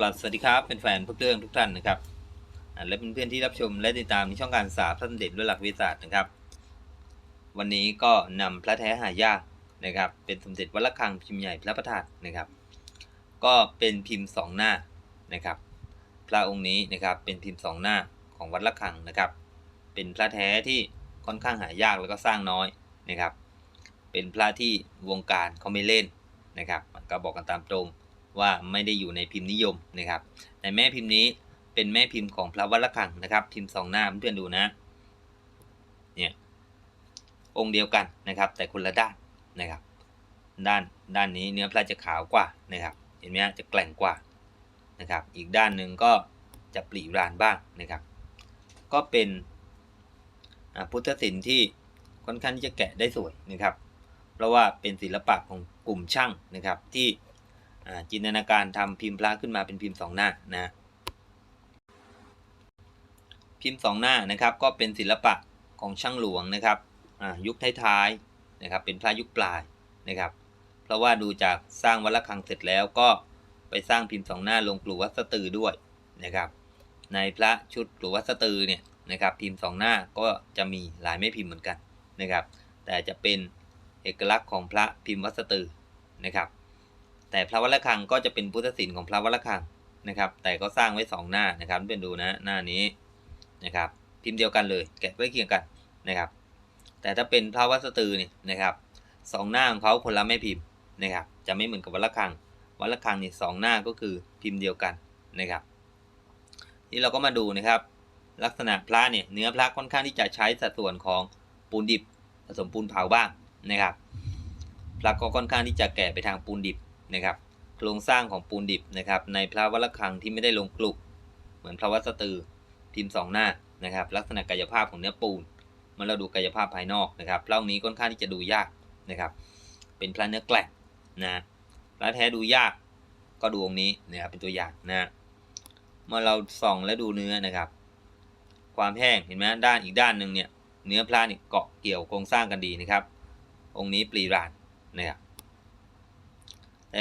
กลับสวัสดีครับเป็นแฟนพวกเรื่องทุกท่านนะครับและเป็นเพื่อนที่รับชมและติดตามในช่องการศึกษาพระสมเด็จด้วยหลักวิทยาศาสตร์นะครับ วันนี้ก็นำพระแท้หายากนะครับ เป็นสมเด็จวัดระฆังพิมพ์ใหญ่พระประธานนะครับ ก็เป็นพิมพ์สองหน้านะครับ พระองค์นี้นะครับเป็นพิมพ์สองหน้าของวัดระฆังนะครับ เป็นพระแท้ที่ค่อนข้างหายากแล้วก็สร้างน้อยนะครับ เป็นพระที่วงการเขาไม่เล่นนะครับ ก็บอกกันตามตรง ว่าไม่ได้อยู่ในพิมพ์นิยมนะครับแต่แม่พิมพ์นี้เป็นแม่พิมพ์ของพระวัดระฆังนะครับ พิมพ์สองหน้าเพื่อนๆดูนะเนี่ยองค์เดียวกันนะครับ แต่คนละด้านนะครับ ด้านด้านนี้เนื้อพระจะขาวกว่านะครับ เห็นไหมจะแกล่งกว่านะครับ อีกด้านหนึ่งก็จะปรีรานบ้างนะครับ ก็เป็นพุทธศิลป์ที่ค่อนข้างที่จะแกะได้สวยนะครับ เพราะว่าเป็นศิลปะของกลุ่มช่างนะครับที่ จินตนาการทำพิมพ์พระขึ้นมาเป็นพิมพ์สองหน้านะพิมพ์สองหน้านะครับก็เป็นศิลปะของช่างหลวงนะครับยุคท้ายๆนะครับเป็นพระยุคปลายนะครับ เพราะว่าดูจากสร้างวัดระฆังเสร็จแล้วก็ไปสร้างพิมพ์สองหน้าลงปลูกวัดสตือด้วยนะครับ ในพระชุดปลูกวัดสตือเนี่ยนะครับพิมพ์สองหน้าก็จะมีลายแม่พิมพ์เหมือนกันนะครับ แต่จะเป็นเอกลักษณ์ของพระพิมพ์วัดสตือนะครับ แต่พระวัดระฆังก็จะเป็นพุทธศิลป์ของพระวัดระฆังนะครับ แต่ก็สร้างไว้สองหน้านะครับเพื่อนดูนะหน้านี้นะครับ พิมพ์เดียวกันเลย แกะไว้เคียงกันนะครับ แต่ถ้าเป็นพระวัสตือเนี่ยนะครับสองหน้าของเขาคนละแม่พิมพ์นะครับ จะไม่เหมือนกับวัดระฆังวัดระฆังนี่สองหน้าก็คือพิมพ์เดียวกันนะครับ นี่เราก็มาดูนะครับ ลักษณะพระเนี่ยเนื้อพระค่อนข้างที่จะใช้สัดส่วนของปูนดิบผสมปูนเผาบ้างนะครับพระก็ค่อนข้างที่จะแก่ไปทางปูนดิบ นะครับ โครงสร้างของปูนดิบนะครับ ในพระวัดระฆังที่ไม่ได้ลงกลุก เหมือนพระวัสตือพิมพ์สองหน้านะครับ ลักษณะกายภาพของเนื้อปูนเมื่อเราดูกายภาพภายนอกนะครับพระองค์นี้ค่อนข้างที่จะดูยากนะครับ เป็นพระเนื้อแกลงนะพระแท้ดูยากก็ดูองค์นี้นะครับเป็นตัวอย่างนะเมื่อเราส่องและดูเนื้อนะครับ ความแห้งเห็นไหมด้านอีกด้านหนึ่งเนี่ยเนื้อพระเนี่ยเกาะเกี่ยวโครงสร้างกันดีนะครับ องค์นี้ปรีรานนะครับ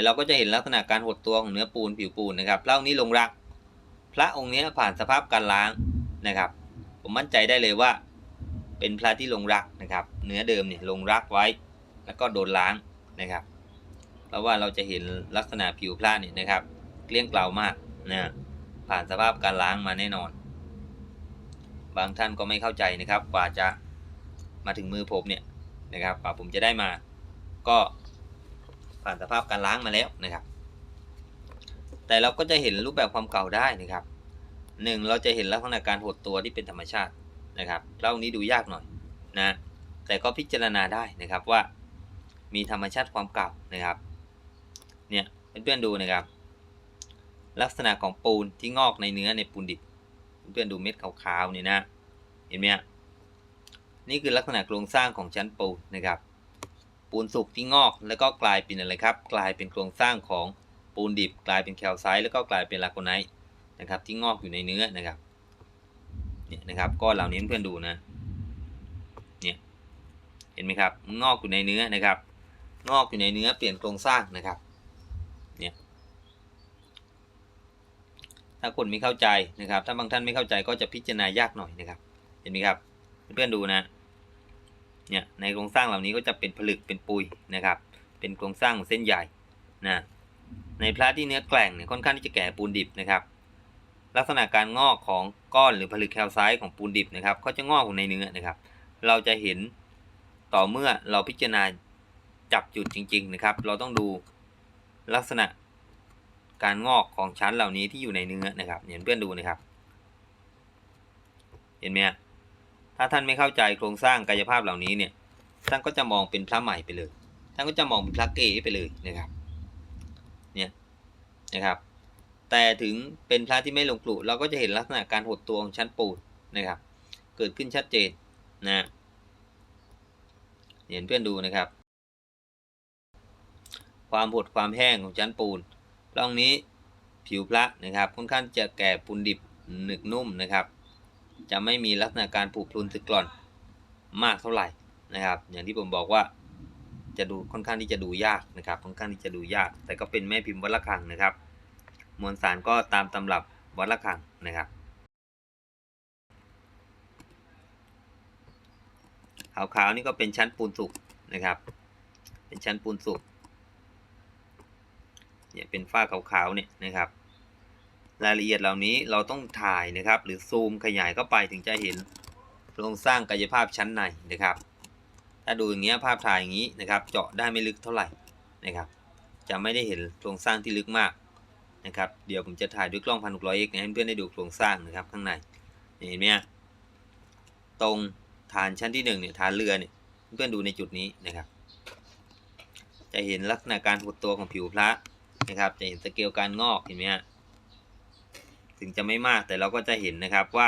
เราก็จะเห็นลักษณะการหดตัวของเนื้อปูนผิวปูนนะครับพระองค์นี้ลงรัก พระองค์นี้ผ่านสภาพการล้างนะครับ ผมมั่นใจได้เลยว่า เป็นพระที่ลงรักนะครับ เนื้อเดิมเนี่ยลงรักไว้ แล้วก็โดนล้างนะครับ เพราะว่าเราจะเห็นลักษณะผิวพระเนี่ยนะครับเกลี้ยงเกลามากนะผ่านสภาพการล้างมาแน่นอน บางท่านก็ไม่เข้าใจนะครับกว่าจะมาถึงมือผมเนี่ยนะครับกว่าผมจะได้มาก็ ผ่านสภาพการล้างมาแล้วนะครับ แต่เราก็จะเห็นรูปแบบความเก่าได้นะครับหนึ่งเราจะเห็นลักษณะการหดตัวที่เป็นธรรมชาตินะครับพระองนี้ดูยากหน่อยนะแต่ก็พิจารณาได้นะครับว่ามีธรรมชาติความเก่านะครับเนี่ยเพื่อนๆดูนะครับ ลักษณะของปูนที่งอกในเนื้อในปูนดิบเพื่อนๆดูเม็ดขาวๆนี่นะเห็นไหมนี่คือลักษณะโครงสร้างของชั้นปูนนะครับ ปูนสุกที่งอก แล้วก็กลายเป็นอะไรครับ กลายเป็นโครงสร้างของปูนดิบ กลายเป็นแคลไซต์แล้วก็กลายเป็นลาโกไนท์นะครับ ที่งอกอยู่ในเนื้อนะครับเนี่ยนะครับก้อนเหล่านี้เพื่อนดูนะเนี่ยเห็นไหมครับงอกอยู่ในเนื้อนะครับ งอกอยู่ในเนื้อเปลี่ยนโครงสร้างนะครับเนี่ยถ้าคนไม่เข้าใจนะครับ ถ้าบางท่านไม่เข้าใจก็จะพิจารณายากหน่อยนะครับ เห็นไหมครับเพื่อนดูนะ เนี่ยในโครงสร้างเหล่านี้ก็จะเป็นผลึกเป็นปุยนะครับ เป็นโครงสร้างเส้นใหญ่นะในพระที่เนื้อแกร่งเนี่ยค่อนข้างที่จะแก่ปูนดิบนะครับ ลักษณะการงอกของก้อนหรือผลึกแคลไซต์ของปูนดิบนะครับก็จะงอกอยู่ในเนื้อนะครับ เราจะเห็นต่อเมื่อเราพิจารณาจับจุดจริง ๆนะครับ เราต้องดูลักษณะการงอกของชั้นเหล่านี้ที่อยู่ในเนื้อนะครับ เห็นเพื่อนดูนะครับ เห็นไหมฮะ ถ้าท่านไม่เข้าใจโครงสร้างกายภาพเหล่านี้เนี่ย ท่านก็จะมองเป็นพระใหม่ไปเลย ท่านก็จะมองเป็นพระเก๋ไปเลยนะครับ เนี่ยนะครับ แต่ถึงเป็นพระที่ไม่ลงกลุเราก็จะเห็นลักษณะการหดตัวของชั้นปูนนะครับ เกิดขึ้นชัดเจนนะเห็นเพื่อนดูนะครับ ความหดความแห้งของชั้นปูนร่องนี้ผิวพระนะครับค่อนข้างจะแก่ปูนดิบหนึกนุ่มนะครับ จะไม่มีลักษณะการผุพรุนสึกกร่อนมากเท่าไหร่นะครับ อย่างที่ผมบอกว่าจะดูค่อนข้างที่จะดูยากนะครับ ค่อนข้างที่จะดูยาก แต่ก็เป็นแม่พิมพ์วัดระฆังนะครับ มวลสารก็ตามตำรับวัดระฆังนะครับขาวๆนี่ก็เป็นชั้นปูนสุกนะครับ เป็นชั้นปูนสุกเนี่ยเป็นฝ้าขาวๆเนี่ยนะครับ รายละเอียดเหล่านี้เราต้องถ่ายนะครับ หรือซูมขยายเข้าไปถึงจะเห็นโครงสร้างกายภาพชั้นในนะครับ ถ้าดูอย่างเงี้ยภาพถ่ายอย่างนี้นะครับ เจาะได้ไม่ลึกเท่าไหร่นะครับ จะไม่ได้เห็นโครงสร้างที่ลึกมากนะครับ เดี๋ยวผมจะถ่ายด้วยกล้องพันหกร้อยเอกให้เพื่อนได้ดูโครงสร้างนะครับข้างในเห็นไหมตรงฐานชั้นที่หนึ่งเนี่ยฐานเรือเนี่ยเพื่อนดูในจุดนี้นะครับ จะเห็นลักษณะการหดตัวของผิวพระนะครับ จะเห็นสเกลการงอกเห็นไหมฮะ ถึงจะไม่มากแต่เราก็จะเห็นนะครับว่า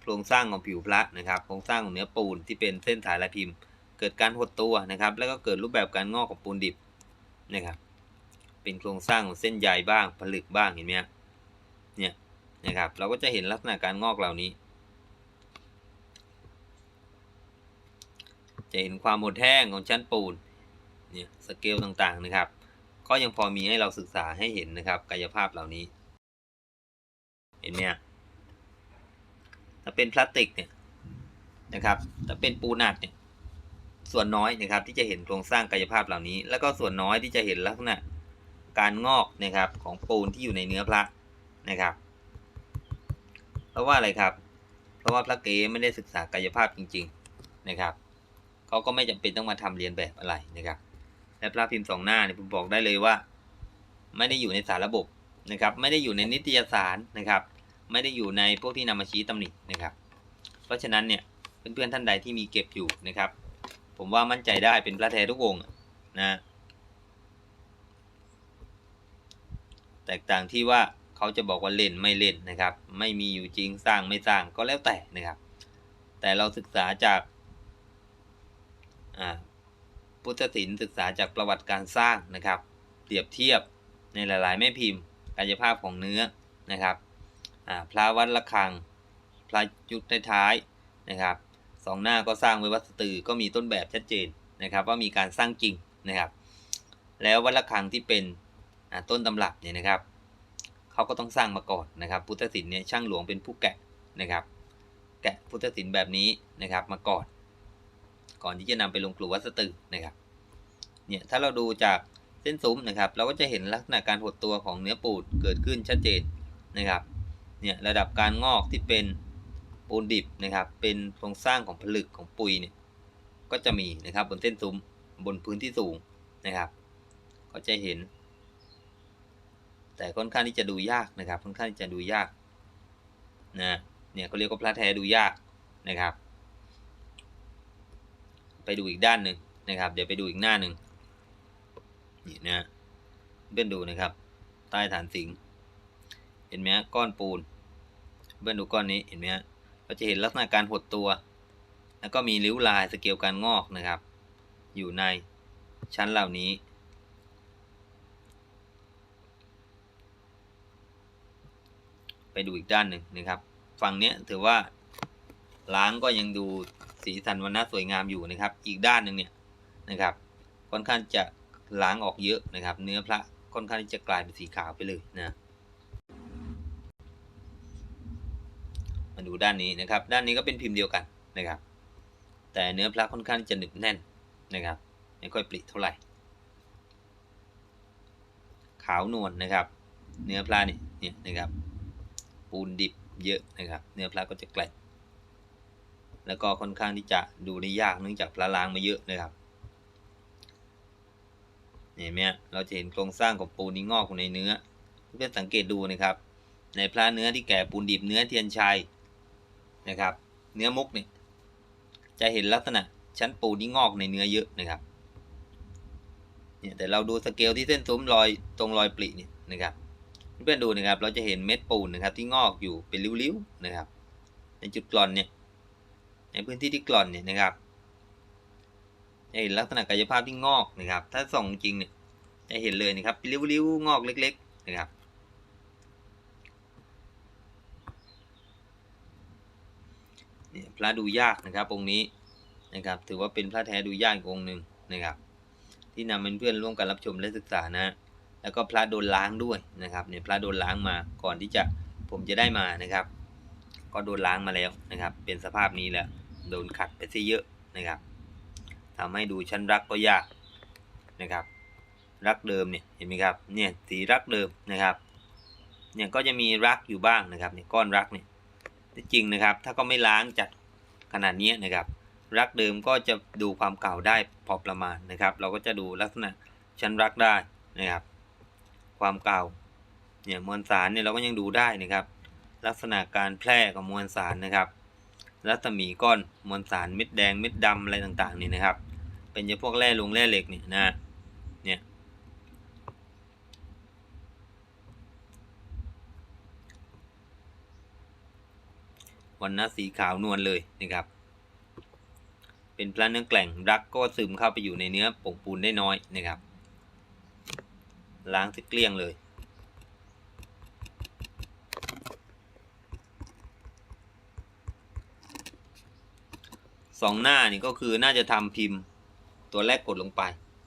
โครงสร้างของผิวพระนะครับ โครงสร้างของเนื้อปูนที่เป็นเส้นสายลายพิมพ์ เกิดการหดตัวนะครับ แล้วก็เกิดรูปแบบการงอกของปูนดิบนะครับ เป็นโครงสร้างของเส้นใยบ้างผลึกบ้างเห็นไหมเนี่ยนะครับ เราก็จะเห็นลักษณะการงอกเหล่านี้ จะเห็นความหมดแห้งของชั้นปูนเนี่ยสเกลต่างๆนะครับ ก็ยังพอมีให้เราศึกษาให้เห็นนะครับ กายภาพเหล่านี้ เห็นไหมถ้าเป็นพลาสติกเนี่ยนะครับถ้าเป็นปูนอัดเนี่ยส่วนน้อยนะครับ ที่จะเห็นโครงสร้างกายภาพเหล่านี้ แล้วก็ส่วนน้อยที่จะเห็นลักษณะการงอกนะครับของปูนที่อยู่ในเนื้อพระนะครับ เพราะว่าอะไรครับ เพราะว่าพระเกไม่ได้ศึกษากายภาพจริง ๆนะครับเขาก็ไม่จำเป็นต้องมาทำเรียนแบบอะไรนะครับและพระพิมพ์สองหน้าเนี่ยผมบอกได้เลยว่า ไม่ได้อยู่ในสารระบบนะครับ ไม่ได้อยู่ในนิตยสารนะครับ ไม่ได้อยู่ในพวกที่นำมาชี้ตำหนินะครับ เพราะฉะนั้นเนี่ยเพื่อนๆท่านใดที่มีเก็บอยู่นะครับ ผมว่ามั่นใจได้เป็นพระแท้ทุกองค์นะแตกต่างที่ว่าเขาจะบอกว่าเล่นไม่เล่นนะครับ ไม่มีอยู่จริงสร้างไม่สร้างก็แล้วแต่นะครับ แต่เราศึกษาจากพุทธศิลป์ศึกษาจากประวัติการสร้างนะครับ เปรียบเทียบในหลาย ๆ แม่พิมพ์กายภาพของเนื้อนะครับ พระวัดระฆัง พระยุคท้ายนะครับสองหน้าก็สร้างไว้วัดสตือก็มีต้นแบบชัดเจนนะครับ ว่ามีการสร้างจริงนะครับ แล้ววัดระฆังที่เป็นต้นตำรับเนี่ยนะครับเขาก็ต้องสร้างมาก่อนนะครับ พุทธศิลป์เนี่ยช่างหลวงเป็นผู้แกะนะครับ แกะพุทธศิลป์แบบนี้นะครับมาก่อน ก่อนที่จะนำไปลงกลุ่วัดสตือนะครับเนี่ยถ้าเราดูจากเส้นซุ้มนะครับ เราก็จะเห็นลักษณะการหดตัวของเนื้อปูนเกิดขึ้นชัดเจนนะครับ เนี่ยระดับการงอกที่เป็นปูนดิบนะครับ เป็นโครงสร้างของผลึกของปุ๋ยเนี่ยก็จะมีนะครับบนเส้นซุ้มบนพื้นที่สูงนะครับ ก็จะเห็น แต่ค่อนข้างที่จะดูยากนะครับ ค่อนข้างที่จะดูยากนะเนี่ยเขาเรียกว่าพระแท้ดูยากนะครับ ไปดูอีกด้านหนึ่งนะครับ เดี๋ยวไปดูอีกหน้าหนึ่งนี่นะเพื่อนดูนะครับ ใต้ฐานสิง เห็นไหมก้อนปูน เพื่อนดูก้อนนี้เห็นไหมเราจะเห็นลักษณะการหดตัว แล้วก็มีริ้วลายสเกลการงอกนะครับ อยู่ในชั้นเหล่านี้ ไปดูอีกด้านหนึ่งนะครับ ฝั่งนี้ถือว่าล้างก็ยังดูสีสันวันน่าสวยงามอยู่นะครับ อีกด้านหนึ่งเนี่ยนะครับ ค่อนข้างจะล้างออกเยอะนะครับ เนื้อพระค่อนข้างที่จะกลายเป็นสีขาวไปเลยนะมา ดูด้านนี้นะครับ ด้านนี้ก็เป็นพิมพ์เดียวกันนะครับ แต่เนื้อพระค่อนข้างจะหนึบแน่นนะครับไม่ค่อยปริเท่าไหร่ ขาวนวลนะครับ เนื้อพระนี่เนี่ยนะครับ ปูนดิบเยอะนะครับ เนื้อพระก็จะแกลบแล้วก็ค่อนข้างที่จะดูได้ยากเนื่องจากพระล้างมาเยอะนะครับเห็นไหมเราจะเห็นโครงสร้างของปูนที่งอกอยู่ในเนื้อเพื่อนสังเกตดูนะครับ ในพระเนื้อที่แก่ปูนดิบเนื้อเทียนชัย นะครับ เนื้อมุกเนี่ยจะเห็นลักษณะชั้นปูนที่งอกในเนื้อเยอะนะครับเนี่ยแต่เราดูสเกลที่เส้นซุ้มรอยตรงรอยปริเนี่ยนะครับเพื่อนดูนะครับเราจะเห็นเม็ดปูนนะครับ ที่งอกอยู่เป็นริ้วๆนะครับ ในจุดกร่อนเนี่ยในพื้นที่ที่กร่อนเนี่ยนะครับจะเห็นลักษณะกายภาพที่งอกนะครับ ถ้าส่องจริงเนี่ยจะเห็นเลยนะครับริ้วๆงอกเล็ก ๆ นะครับเนี่ย พระดูยากนะครับองค์นี้นะครับ ถือว่าเป็นพระแท้ดูยากองค์หนึ่งนะครับ ที่นำเพื่อนร่วมกันรับชมและศึกษานะ แล้วก็พระโดนล้างด้วยนะครับเนี่ยพระโดนล้างมาก่อนที่จะผมจะได้มานะครับ ก็โดนล้างมาแล้วนะครับ เป็นสภาพนี้แหละโดนขัดไปซะเยอะนะครับทำให้ดูชั้นรักก็ยากนะครับ รักเดิมเนี่ยเห็นไหมครับเนี่ยสีรักเดิมนะครับเนี่ยก็จะมีรักอยู่บ้างนะครับเนี่ยก้อนรักเนี่ย แต่จริงนะครับ ถ้าก็ไม่ล้างจัดขนาดนี้นะครับ รักเดิมก็จะดูความเก่าได้พอประมาณนะครับ เราก็จะดูลักษณะชั้นรักได้นะครับ ความเก่าเนี่ยมวลสารเนี่ยเราก็ยังดูได้นะครับ ลักษณะการแพร่ของมวลสารนะครับ รัศมีก้อนมวลสารเม็ดแดงเม็ดดำอะไรต่างๆนี่นะครับ เป็นเฉพาะแร่ลงแร่เหล็กเนี่ยนะเนี่ย วันนะสีขาวนวลเลยนะครับ เป็นพระเนื้อแกล่งรักก็ซึมเข้าไปอยู่ในเนื้อผงปูนได้น้อยนะครับ ล้างสิเกลี้ยงเลยสองหน้านี่ก็คือน่าจะทำพิมพ์ตัวแรกกดลงไป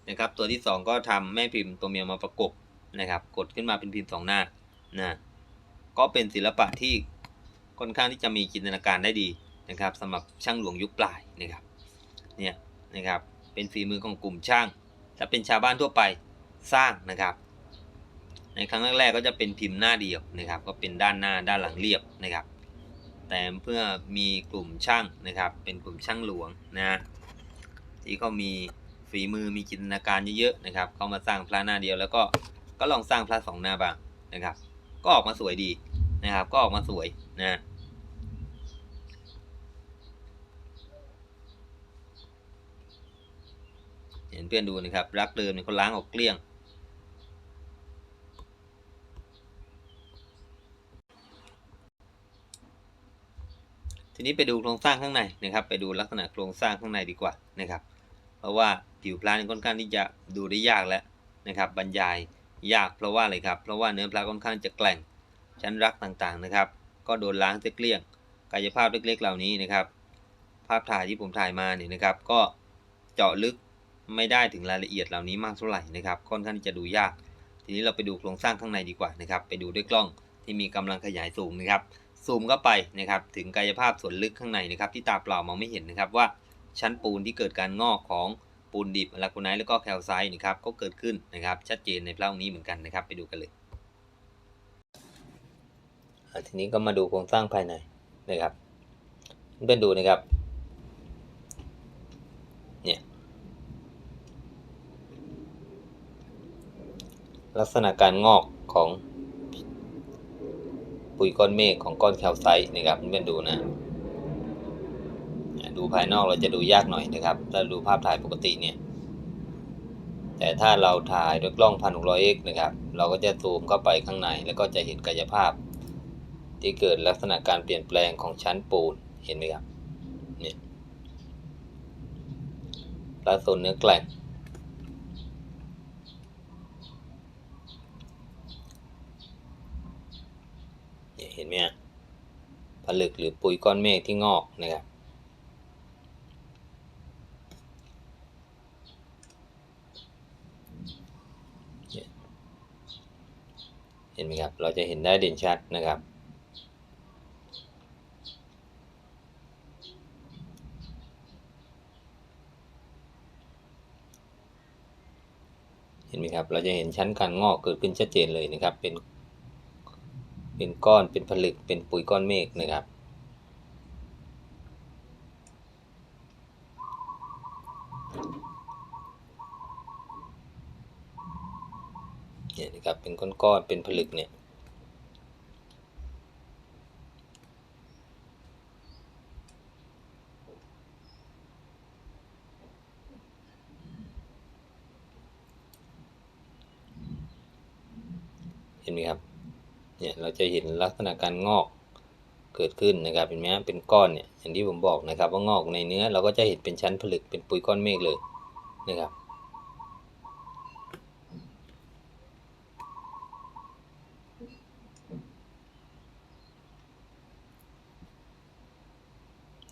นะครับ ตัวที่สองก็ทำแม่พิมพ์ตัวเมียมาประกบนะครับ กดขึ้นมาเป็นพิมพ์สองหน้านะก็เป็นศิลปะที่ ค่อนข้างที่จะมีจินตนาการได้ดีนะครับสำหรับช่างหลวงยุคปลายนะครับเนี่ยนะครับเป็นฝีมือของกลุ่มช่างถ้าเป็นชาวบ้านทั่วไปสร้างนะครับ ในครั้งแรกๆก็จะเป็นพิมพ์หน้าเดียวนะครับ ก็เป็นด้านหน้าด้านหลังเรียบนะครับ แต่เพื่อมีกลุ่มช่างนะครับ เป็นกลุ่มช่างหลวงนะฮะที่เขามีฝีมือมีจินตนาการเยอะๆนะครับเขามาสร้างพระหน้าเดียวแล้วก็ก็ลองสร้างพระสองหน้าบ้างนะครับ ก็ออกมาสวยดีนะครับ ก็ออกมาสวยนะ เห็นเพื่อนดูนะครับ รักเดิมเนี่ยเขาล้างออกเกลี้ยง ทีนี้ไปดูโครงสร้างข้างในนะครับ ไปดูลักษณะโครงสร้างข้างในดีกว่านะครับ เพราะว่าผิวพลานี่ค่อนข้างที่จะดูได้ยากแล้วนะครับ บรรยายยากเพราะว่าอะไรครับ เพราะว่าเนื้อพลาค่อนข้างจะแกร่งชั้นรักต่างๆนะครับ ก็โดนล้างเสียเกลี้ยง กายภาพเล็กๆ เหล่านี้นะครับ ภาพถ่ายที่ผมถ่ายมาเนี่ยนะครับ ก็เจาะลึก ไม่ได้ถึงรายละเอียดเหล่านี้มากเท่าไหร่นะครับ ค่อนข้างที่จะดูยาก ทีนี้เราไปดูโครงสร้างข้างในดีกว่านะครับ ไปดูด้วยกล้องที่มีกำลังขยายสูงนะครับ ซูมเข้าไปนะครับ ถึงกายภาพส่วนลึกข้างในนะครับ ที่ตาเปล่ามองไม่เห็นนะครับว่าชั้นปูนที่เกิดการงอกของปูนดิบอลากูไนท์แล้วก็แคลไซต์นะครับก็เกิดขึ้นนะครับ ชัดเจนในพระองค์นี้เหมือนกันนะครับ ไปดูกันเลยทีนี้ก็มาดูโครงสร้างภายในนะครับเป็นดูนะครับเนี่ย ลักษณะการงอกของปุ๋ยก้อนเมฆของก้อนแคลไซต์นะครับเพื่อนๆดูนะดูภายนอกเราจะดูยากหน่อยนะครับ ถ้าดูภาพถ่ายปกติเนี่ย แต่ถ้าเราถ่ายด้วยกล้อง 1600x นะครับ เราก็จะซูมเข้าไปข้างในแล้วก็จะเห็นกายภาพ ที่เกิดลักษณะการเปลี่ยนแปลงของชั้นปูนเห็นไหมครับเนี่ยปลาโซนเนื้อแกล่ง เห็นไหมผลึกหรือปุ๋ยก้อนเมฆที่งอกนะครับ เห็นไหมครับ เราจะเห็นได้เด่นชัดนะครับเห็นไหมครับ เราจะเห็นชั้นการงอกเกิดขึ้นชัดเจนเลยนะครับ เป็น เป็นก้อนเป็นผลึกเป็นปุ๋ยก้อนเมฆนะครับ เนี่ยนะครับเป็นก้อนๆเป็นผลึกเนี่ยเห็นไหมครับ เนี่ยเราจะเห็นลักษณะการงอกเกิดขึ้นนะครับเห็นไหมเป็นก้อนเนี่ยอย่างที่ผมบอกนะครับว่างอกในเนื้อเราก็จะเห็นเป็นชั้นผลึกเป็นปุ๋ยก้อนเมฆเลยนะครับ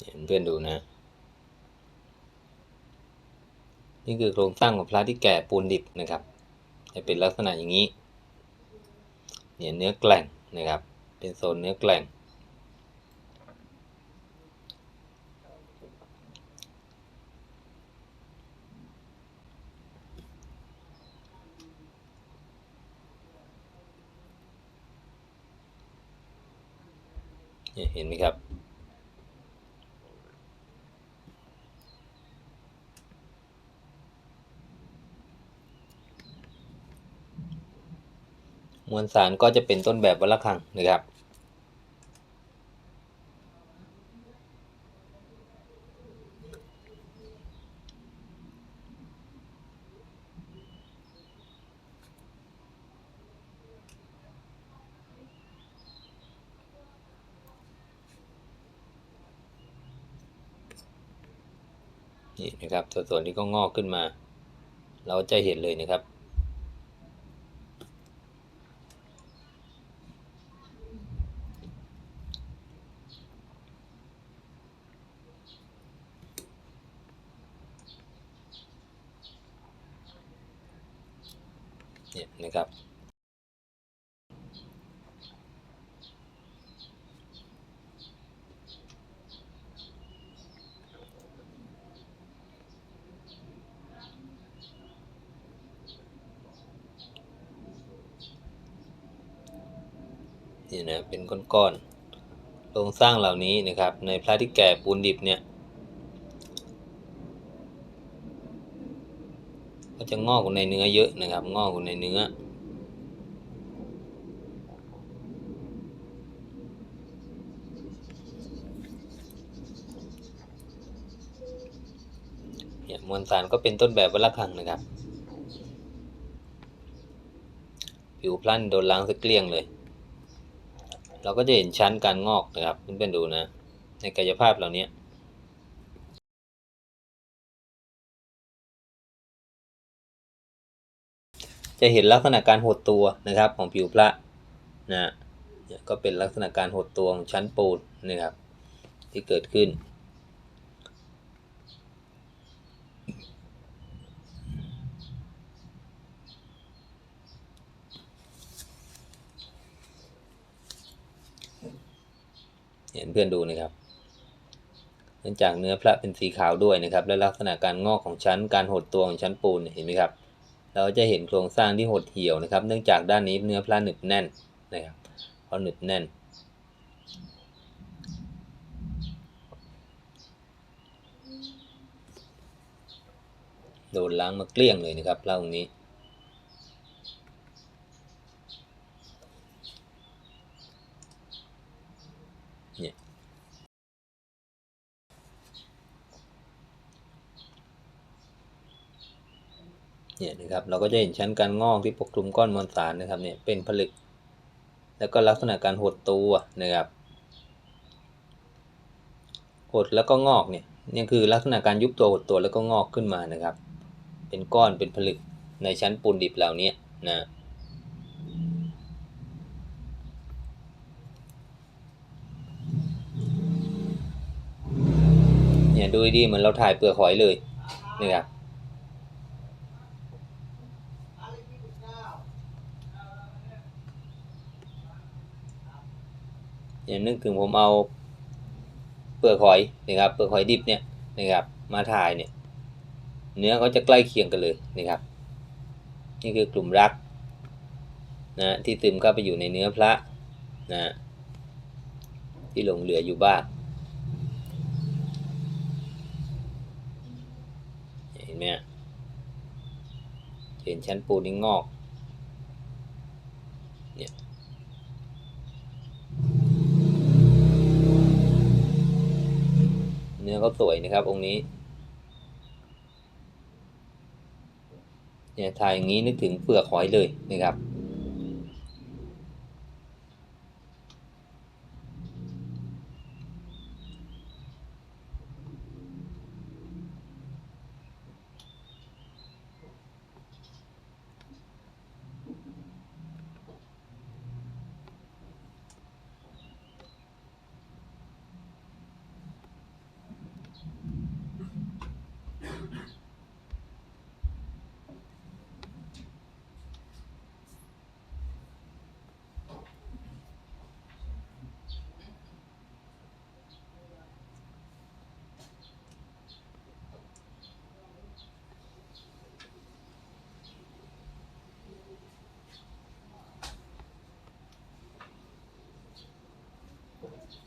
เห็นเพื่อนดูนะ นี่คือโครงสร้างของพระที่แก่ปูนดิบนะครับ จะเป็นลักษณะอย่างนี้ เนี่ยเนื้อแกล่งนะครับ เป็นโซนเนื้อแกล่งเนี่ยเห็นไหมครับ มวลสารก็จะเป็นต้นแบบวัลระฆังนะครับ นี่นะครับ ส่วนนที่ก็งอกขึ้นมา เราจะเห็นเลยนะครับ เนี่ยนะครับ นี่นะเป็น ก้อนๆโครงสร้างเหล่านี้นะครับ ในพระที่แก่ปูนดิบเนี่ยก็จะงอกอยู่ในเนื้อเยอะนะครับ งอกอยู่ในเนื้อเนี่ยมวลสารก็เป็นต้นแบบวัลระฆังนะครับ ผิวพลันโดนล้างสักเกลี้ยงเลย เราก็จะเห็นชั้นการงอกนะครับเพื่อนๆดูนะ ในกายภาพเหล่านี้จะเห็นลักษณะการหดตัวนะครับของผิวพระนะก็เป็นลักษณะการหดตัวของชั้นปูนนะครับที่เกิดขึ้น เห็นเพื่อนดูนะครับเนื่องจากเนื้อพระเป็นสีขาวด้วยนะครับ และลักษณะการงอกของชั้นการหดตัวของชั้นปูนเห็นไหมครับ เราจะเห็นโครงสร้างที่หดเหี่ยวนะครับ เนื่องจากด้านนี้เนื้อพระหนึบแน่นนะครับเพราะหนึบแน่นโดนล้างมาเกลี้ยงเลยนะครับเล่าตรงนี้ย เนี่ยนะครับเราก็จะเห็นชั้นการงอกที่ปกคลุมก้อนมวลสารนะครับเนี่ยเป็นผลึก แล้วก็ลักษณะการหดตัวนะครับหดแล้วก็งอกเนี่ยนี่คือลักษณะการยุบตัวหดตัวแล้วก็งอกขึ้นมานะครับ เป็นก้อนเป็นผลึกในชั้นปูนดิบเหล่านี้นะเนี่ยดูดีเหมือนเราถ่ายเปลือกหอยเลยนะครับ เนี่ยนึกถึงผมเอาเปลือกหอยนะครับเปลือกหอยดิบเนี่ยนะครับมาถ่ายเนี่ยเนื้อเขาจะใกล้เคียงกันเลยนะครับ นี่คือกลุ่มรักนะที่ซึมเข้าไปอยู่ในเนื้อพระนะที่หลงเหลืออยู่บ้างเห็นไหมเห็นชั้นปูนนี่งอก เนื้อเขาสวยนะครับ องค์นี้ เนี่ยถ่ายอย่างนี้นึกถึงเปลือกหอยเลยนะครับ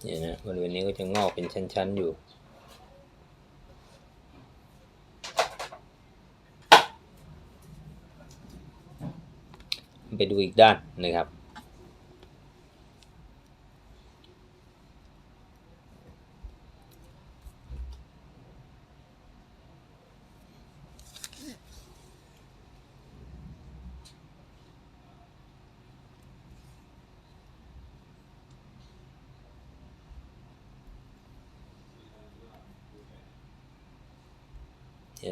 เนี่ยนะบริเวณนี้ก็จะงอกเป็นชั้น ๆ อยู่ไปดูอีกด้านนะครับ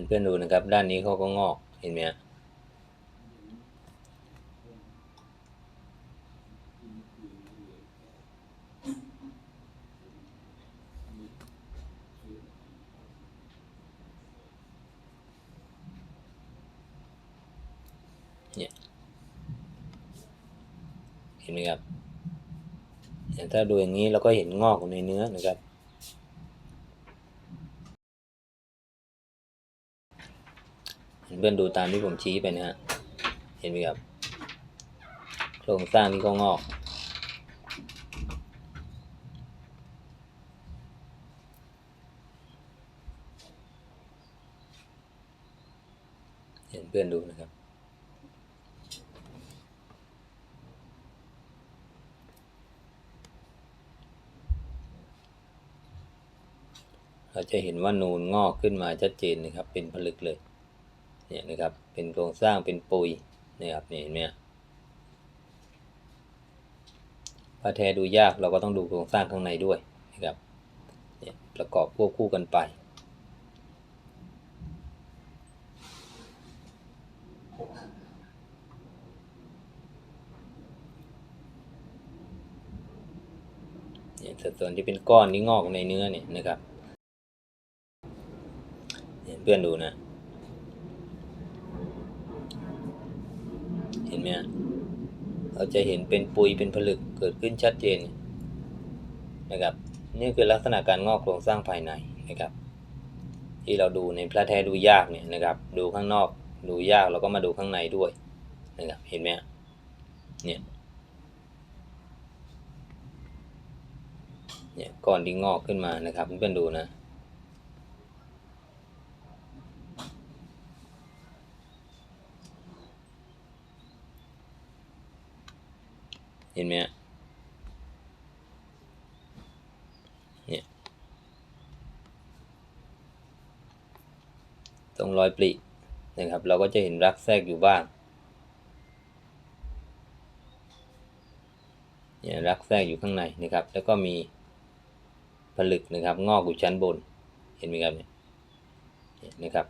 เพื่อนดูนะครับ ด้านนี้เขาก็งอกเห็นไหมฮะเนี่ยเห็นไหมครับถ้าดูอย่างนี้เราก็เห็นงอกอยู่ในเนื้อนะครับ เพื่อนดูตามที่ผมชี้ไปนะฮะ เห็นไหมครับ โครงสร้างที่เขางอก เห็นเพื่อนดูนะครับเราจะเห็นว่านูนงอกขึ้นมาชัดเจนนะครับ เป็นผลึกเลย เนี่ยนะครับ เป็นโครงสร้างเป็นปุยนะครับเนี่ยเห็นไหมฮะพระแท้ดูยากเราก็ต้องดูโครงสร้างข้างในด้วยนะครับเนี่ยประกอบควบคู่กันไปเนี่ยสัดส่วนที่เป็นก้อนที่งอกในเนื้อเนี่ยนะครับเนี่ยเพื่อนดูนะ เนไหมฮะเราจะเห็นเป็นปุยเป็นผลึกเกิดขึ้นชัดเจนนะครับนี่คือลักษณะการงอกโครงสร้างภายในนะครับ ที่เราดูในพระแท้ดูยากเนี่ยนะครับ ดูข้างนอกดูยากเราก็มาดูข้างในด้วยนะครับเห็นไหมเนี่ยเนี่ยก้อนที่งอกขึ้นมานะครับเพื่อนๆดูนะ ห็นไหมเนี่ยตรงรอยปรินะครับ เราก็จะเห็นรักแทรกอยู่บ้างเนี่ยรักแทรกอยู่ข้างในนะครับ แล้วก็มีผลึกนะครับ งอกอยู่ชั้นบน เห็นไหมครับเนี่ยนะครับ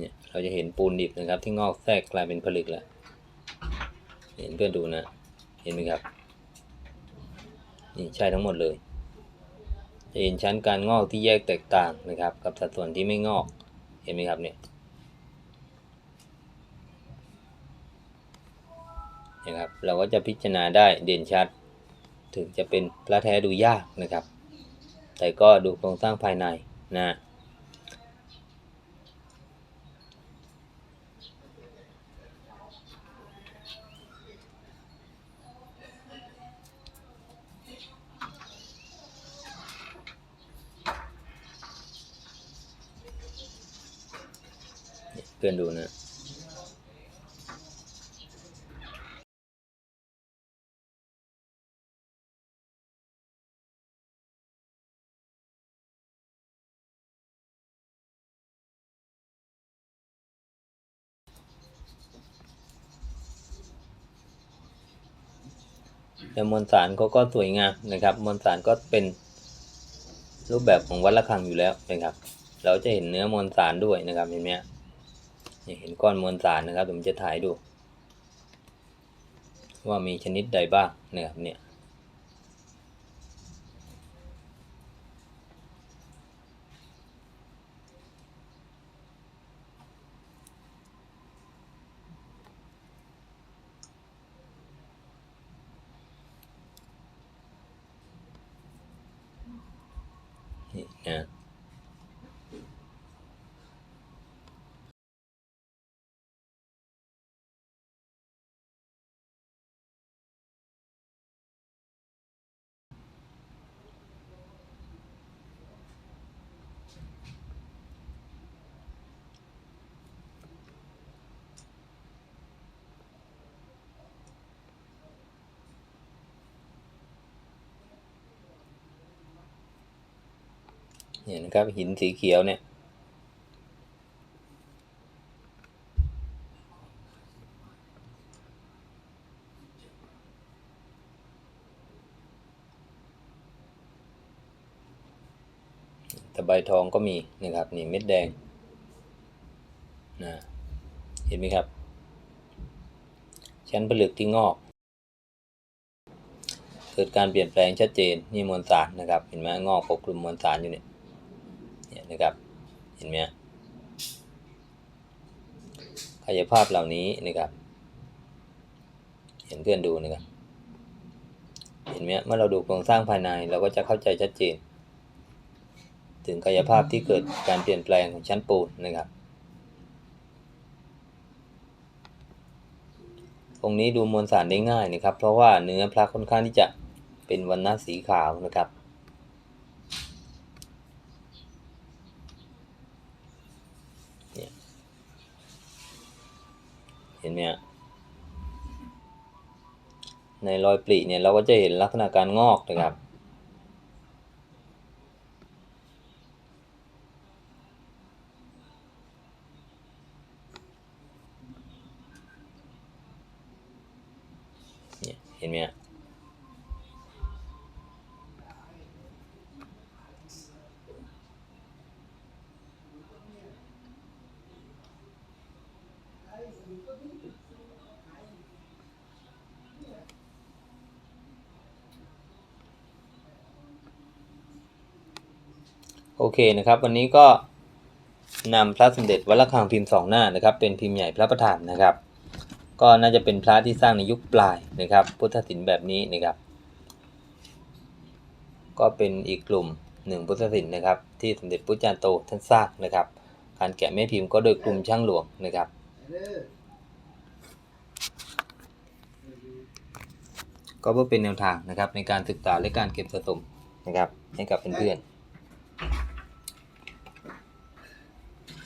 เนี่ยเราจะเห็นปูนดิบนะครับ ที่งอกแทรกกลายเป็นผลึกแล้ว เห็นเพื่อนดูนะ เห็นไหมครับ นี่ใช่ทั้งหมดเลย จะเห็นชั้นการงอกที่แยกแตกต่างนะครับ กับสัดส่วนที่ไม่งอก เห็นไหมครับเนี่ยนะครับ เราก็จะพิจารณาได้เด่นชัด ถึงจะเป็นพระแท้ดูยากนะครับ แต่ก็ดูโครงสร้างภายในนะ อนดูนะแล้วมวลสารเขาก็สวยงามนะครับ มวลสารก็เป็นรูปแบบของวัดระฆังอยู่แล้วนะครับ เราจะเห็นเนื้อมวลสารด้วยนะครับเห็นไหม เห็นก้อนมวลสารนะครับผมจะถ่ายดู ว่ามีชนิดใดบ้างนะครับเนี่ยนี่นะ เนี่ยนะครับหินสีเขียวเนี่ย ตะไบทองก็มีนะครับนี่เม็ดแดงนะเห็นไหมครับ ชั้นผลึกที่งอก เกิดการเปลี่ยนแปลงชัดเจนนี่มวลสารนะครับ เห็นไหมงอกปกคลุมมวลสารอยู่เนี่ย นะครับ เห็นไหมกายภาพเหล่านี้นะครับ เห็นเพื่อนดูนะครับ เห็นไหมเมื่อเราดูโครงสร้างภายในเราก็จะเข้าใจชัดเจน ถึงกายภาพที่เกิดการเปลี่ยนแปลงของชั้นปูนนะครับตรงนี้ดูมวลสารได้ง่ายนะครับ เพราะว่าเนื้อพระค่อนข้างที่จะเป็นวันณะสีขาวนะครับ เนี่ยในรอยปริเนี่ยเราก็จะเห็นลักษณะการงอกนะครับ เนี่ยเห็นไหมฮะ โอเคนะครับ วันนี้ก็นำพระสมเด็จวัดระฆังพิมพ์สองหน้านะครับ เป็นพิมพ์ใหญ่พระประธานนะครับ ก็น่าจะเป็นพระที่สร้างในยุคปลายนะครับ พุทธศิลป์แบบนี้นะครับ ก็เป็นอีกกลุ่มหนึ่งพุทธศิลป์นะครับ ที่สมเด็จพุทธจารย์โตท่านสร้างนะครับ การแกะแม่พิมพ์ก็โดยกลุ่มช่างหลวงนะครับก็เพื่อเป็นแนวทางนะครับในการศึกษาและการเก็บสะสมนะครับให้กับเพื่อนๆ